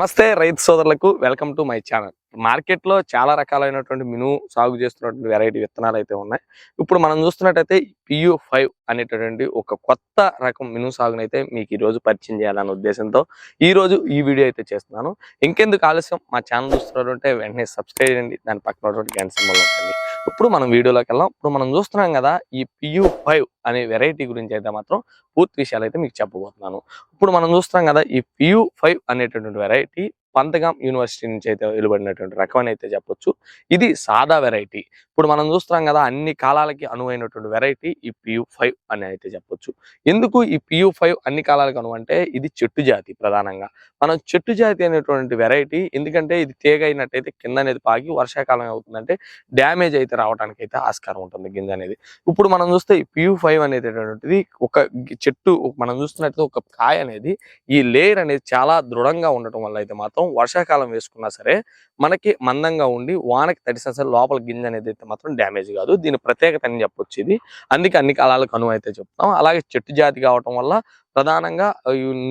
నమస్తే రైతు సోదరులకు వెల్కమ్ టు మై ఛానల్. మార్కెట్లో చాలా రకాలైనటువంటి మిను సాగు చేస్తున్నటువంటి వెరైటీ విత్తనాలు అయితే ఉన్నాయి. ఇప్పుడు మనం చూస్తున్నట్టయితే పియూ ఫైవ్ అనేటటువంటి ఒక కొత్త రకం మిను సాగునైతే మీకు ఈరోజు పరిచయం చేయాలనే ఉద్దేశంతో ఈ రోజు ఈ వీడియో అయితే చేస్తున్నాను. ఇంకెందుకు ఆలస్యం? మా ఛానల్ చూస్తున్నట్టుంటే వెంటనే సబ్స్క్రైబ్ చేయండి. దాని పక్కన గంట సింబల్ ఉంటుంది ఇప్పుడు మనం వీడియోలోకి వెళ్దాం. ఇప్పుడు మనం చూస్తున్నాం కదా ఈ పియూ ఫైవ్ అనే వెరైటీ గురించి అయితే మాత్రం పూర్తి విషయాలు అయితే మీకు చెప్పబోతున్నాను. ఇప్పుడు మనం చూస్తున్నాం కదా ఈ పియూ ఫైవ్ అనేటటువంటి వెరైటీ పంతగాం యూనివర్సిటీ నుంచి అయితే వెలువడినటువంటి రకం అని అయితే చెప్పొచ్చు. ఇది సాదా వెరైటీ ఇప్పుడు మనం చూస్తున్నాం కదా అన్ని కాలాలకి అనువైనటువంటి వెరైటీ ఈ పియు ఫైవ్ అని అయితే చెప్పొచ్చు. ఎందుకు ఈ పియు ఫైవ్ అన్ని కాలాలకు అనువంటే అంటే ఇది చెట్టు జాతి ప్రధానంగా. మనం చెట్టు జాతి అనేటువంటి వెరైటీ ఎందుకంటే ఇది తీగ అయినట్టయితే కింద అనేది పాకి వర్షాకాలం అవుతుందంటే డ్యామేజ్ అయితే రావడానికి అయితే ఆస్కారం ఉంటుంది గింజ అనేది. ఇప్పుడు మనం చూస్తే ఈ పియు ఫైవ్ అనేటటువంటిది ఒక చెట్టు మనం చూస్తున్నట్టు ఒక కాయ అనేది ఈ లేయర్ అనేది చాలా దృఢంగా ఉండటం వల్ల అయితే మాత్రం వర్షాకాలం వేసుకున్నా సరే మనకి మందంగా ఉండి వానకి తడిసినా సరే లోపల గింజ అనేది అయితే మాత్రం డ్యామేజ్ కాదు. దీని ప్రత్యేకత అని చెప్పొచ్చు ఇది అందుకే అన్ని కాలాలకు అనువు అయితే చెప్తాం. అలాగే చెట్టు జాతి కావటం వల్ల ప్రధానంగా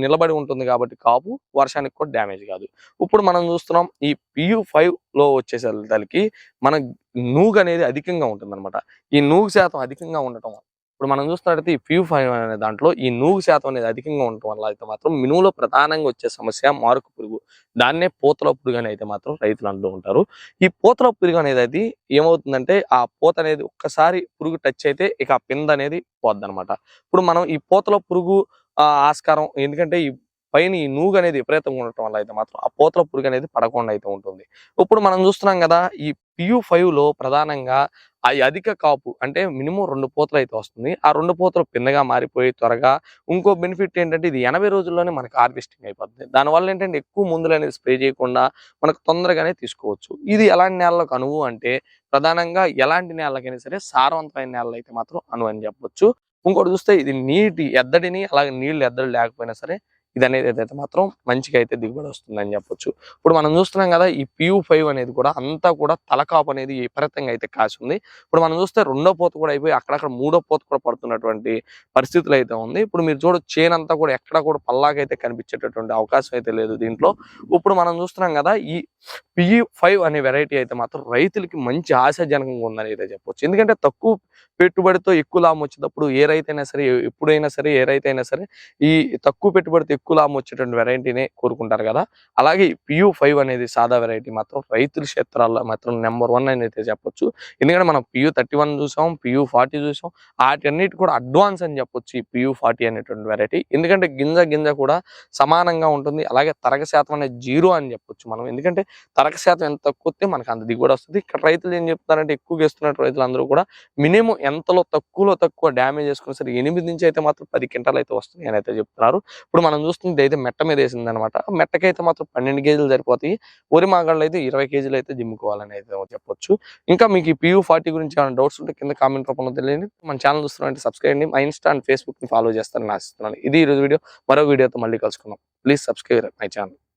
నిలబడి ఉంటుంది కాబట్టి కాపు వర్షానికి కూడా డ్యామేజ్ కాదు. ఇప్పుడు మనం చూస్తున్నాం ఈ పియు ఫైవ్లో వచ్చేసరికి మన నూగు అనేది అధికంగా ఉంటుంది ఈ నూగు శాతం అధికంగా ఉండటం వల్ల ఇప్పుడు మనం చూస్తున్నట్టయితే ఈ ప్యూ ఫైవ్ అనే దాంట్లో ఈ నూగు శాతం అనేది అధికంగా ఉండటం వల్ల అయితే మాత్రం మినువులో ప్రధానంగా వచ్చే సమస్య మారుకు పురుగు. దాన్నే పూతల పురుగు అని అయితే మాత్రం రైతులు అంటూ ఉంటారు. ఈ పూతల పురుగు అనేది అది ఏమవుతుందంటే ఆ పూత అనేది ఒక్కసారి పురుగు టచ్ అయితే ఇక ఆ పింద అనేది పోద్ది ఇప్పుడు మనం ఈ పూతల పురుగు ఆస్కారం ఎందుకంటే ఈ పైన ఈ నూగు అనేది విపరీతంగా ఉండటం వల్ల అయితే మాత్రం ఆ పూతల పురుగు అనేది పడకుండా అయితే ఉంటుంది. ఇప్పుడు మనం చూస్తున్నాం కదా ఈ పియు ఫైవ్లో ప్రధానంగా ఆ అధిక కాపు అంటే మినిమం రెండు పూతలు అయితే వస్తుంది. ఆ రెండు పూతలు పిందగా మారిపోయి త్వరగా ఇంకో బెనిఫిట్ ఏంటంటే ఇది ఎనభై రోజుల్లోనే మనకి హార్వెస్టింగ్ అయిపోతుంది దానివల్ల ఏంటంటే ఎక్కువ మందులు అనేది స్ప్రే చేయకుండా మనకు తొందరగానే తీసుకోవచ్చు. ఇది ఎలాంటి నేలలకు అనువు అంటే ప్రధానంగా ఎలాంటి నేలకైనా సరే సారవంతమైన నేలలు అయితే మాత్రం అనువు అని చెప్పొచ్చు. ఇంకోటి చూస్తే ఇది నీటి ఎద్దడిని అలాగే నీళ్ళు ఎద్దడి లేకపోయినా సరే ఇది అనేది అయితే మాత్రం మంచిగా అయితే దిగుబడి వస్తుందని చెప్పొచ్చు. ఇప్పుడు మనం చూస్తున్నాం కదా ఈ పియూ ఫైవ్ అనేది కూడా అంతా కూడా తలకాపు అనేది విపరీతంగా అయితే కాసి ఉంది ఇప్పుడు మనం చూస్తే రెండో పోత కూడా అయిపోయి అక్కడక్కడ మూడో పోత కూడా పడుతున్నటువంటి పరిస్థితులు అయితే ఉంది. ఇప్పుడు మీరు చూడ చేను అంతా కూడా ఎక్కడ కూడా పల్లాగైతే కనిపించేటటువంటి అవకాశం అయితే లేదు దీంట్లో. ఇప్పుడు మనం చూస్తున్నాం కదా ఈ పిఈ ఫైవ్ అనే వెరైటీ అయితే మాత్రం రైతులకి మంచి ఆశాజనకంగా ఉందని అయితే చెప్పొచ్చు. ఎందుకంటే తక్కువ పెట్టుబడితో ఎక్కువ లాభం వచ్చేటప్పుడు ఏ రైతైనా సరే ఎప్పుడైనా సరే ఏ రైతైనా సరే ఈ తక్కువ పెట్టుబడితో ఎక్కువ లాభం వచ్చేటువంటి వెరైటీనే కోరుకుంటారు కదా. అలాగే పియూ ఫైవ్ అనేది సాదా వెరైటీ మాత్రం రైతుల క్షేత్రాల్లో మాత్రం నెంబర్ వన్ అని అయితే చెప్పొచ్చు. ఎందుకంటే మనం పియూ థర్టీ వన్ చూసాం పియూ ఫార్టీ చూసాం వాటన్నిటి కూడా అడ్వాన్స్ అని చెప్పొచ్చు ఈ పియూ ఫార్టీ అనేటువంటి వెరైటీ ఎందుకంటే గింజ గింజ కూడా సమానంగా ఉంటుంది. అలాగే తరగ శాతం అనేది జీరో అని చెప్పొచ్చు మనం. ఎందుకంటే తరగ శాతం ఎంత తక్కువ మనకు అంత దిగుబడి వస్తుంది. ఇక్కడ రైతులు ఏం చెప్తారంటే ఎక్కువగా ఇస్తున్నట్టు రైతులు అందరూ కూడా మినిమం ఎంతలో తక్కువలో తక్కువ డ్యామేజ్ చేసుకున్న సరే ఎనిమిది నుంచి అయితే మాత్రం పది క్వింటాలు అయితే వస్తున్నాయి అని అయితే చెప్తున్నారు. ఇప్పుడు మనం చూస్తుంది అయితే మెట్ట మీద వేసింది అనమాట మెట్టకైతే మాత్రం పన్నెండు కేజీలు సరిపోతాయి. వరి మాగాళ్ళు అయితే ఇరవై కేజీలు అయితే జిమ్ముకోవాలని అయితే చెప్పొచ్చు. ఇంకా మీకు ఈ పియూ ఫార్టీ గురించి ఏమైనా డౌట్స్ ఉంటే కింద కామెంట్ రూపంలో తెలియదు మన ఛానల్ చూస్తున్నారంటే సబ్స్క్రైబ్ చేయండి. మా ఇన్స్టా అండ్ ఫేస్బుక్ని ఫాలో చేస్తారని ఆశిస్తున్నాను. ఇది ఈ రోజు వీడియో. మరో వీడియోతో మళ్ళీ కలుసుకుందాం. Please subscribe my channel.